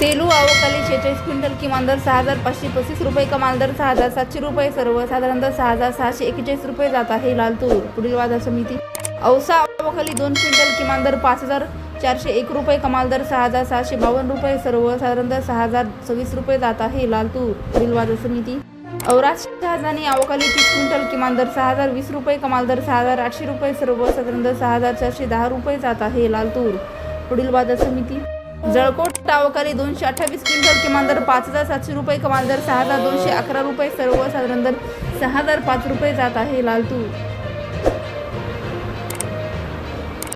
सेलू आवकाली शेहेचाळीस क्विंटल किमान दर सहा हजार पाचशे पस्तीस रुपये कमाल दर सहा हजार सातशे रुपये सर्वसाधारण दर सहा हजार सहाशे एक्केचाळीस रुपये जात आहे लालतूर. पुढील बाजार समिती औसा आवकाली दोन क्विंटल किमान दर पाच हजार चारशे एक रुपये कमाल दर सहा हजार सहाशे बावन्न रुपये सर्वसाधारण दर सहा हजार सव्वीस रुपये जात आहे लालतूर. पुढील बाजार समिती औराज शहाजानी आवकाली तीस क्विंटल किमान दर सहा हजार वीस रुपये कमाल दर सहा हजार आठशे रुपये सर्वसाधारण दर सहा हजार चारशे दहा रुपये जात आहे लालतूर. पुढील बाजार समिती जळकोट टावकारी दोनशे अठ्ठावीस क्विंटल किमान दर पाच हजार सातशे रुपये कमाल दर सहा हजार दोनशे अकरा रुपये सर्वसाधारण दर सहा हजार पाच रुपये जात आहे लालतूर.